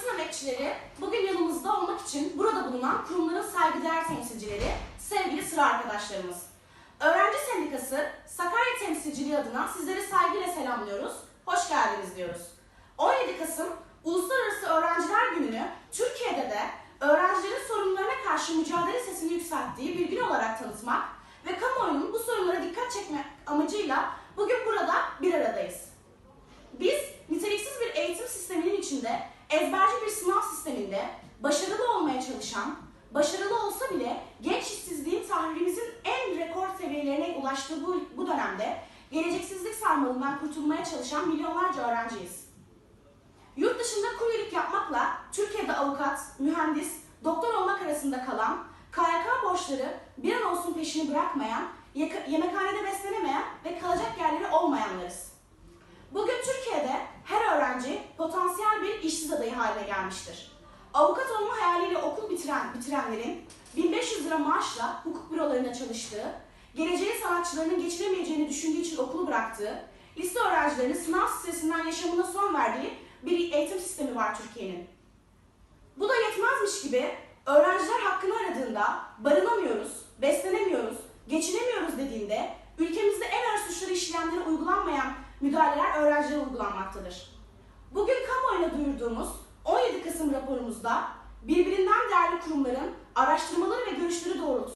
basın emekçileri bugün yanımızda olmak için burada bulunan kurumların saygıdeğer temsilcileri, sevgili sıra arkadaşlarımız. Öğrenci Sendikası Sakarya temsilciliği adına sizleri saygıyla selamlıyoruz, hoş geldiniz diyoruz. 17 Kasım Uluslararası Öğrenciler Günü'nü Türkiye'de de öğrencilerin sorunlarına karşı mücadele sesini yükselttiği bir gün olarak tanıtmak ve kamuoyunun bu sorunlara dikkat çekme amacıyla bugün burada bir aradayız. Biz niteliksiz bir eğitim sisteminin içinde ezberci bir sınav sisteminde başarılı olmaya çalışan, başarılı olsa bile genç işsizliğin tahririmizin en rekor seviyelerine ulaştığı bu, bu dönemde geleceksizlik sarmalından kurtulmaya çalışan milyonlarca öğrenciyiz. Yurt dışında kuryelik yapmakla Türkiye'de avukat, mühendis, doktor olmak arasında kalan, KYK borçları bir an olsun peşini bırakmayan, yemekhanede beslenemeyen ve kalacak yerleri olmayanlarız. Bugün Türkiye'de her öğrenci potansiyel bir işsiz adayı haline gelmiştir. Avukat olma hayaliyle okul bitiren, bitirenlerin 1500 lira maaşla hukuk bürolarında çalıştığı, geleceği sanatçılarının geçinemeyeceğini düşündüğü için okulu bıraktığı, lise öğrencilerinin sınav stresinden yaşamına son verdiği bir eğitim sistemi var Türkiye'nin. Bu da yetmezmiş gibi öğrenciler hakkını aradığında barınamıyoruz, beslenemiyoruz, geçinemiyoruz dediğinde ülkemizde en ağır suçları işleyenlere uygulanmayan müdahaleler öğrencilere uygulanmaktadır. Bugün kamuoyuna duyurduğumuz 17 Kasım raporumuzda birbirinden değerli kurumların araştırmaları ve görüşleri doğrultusunda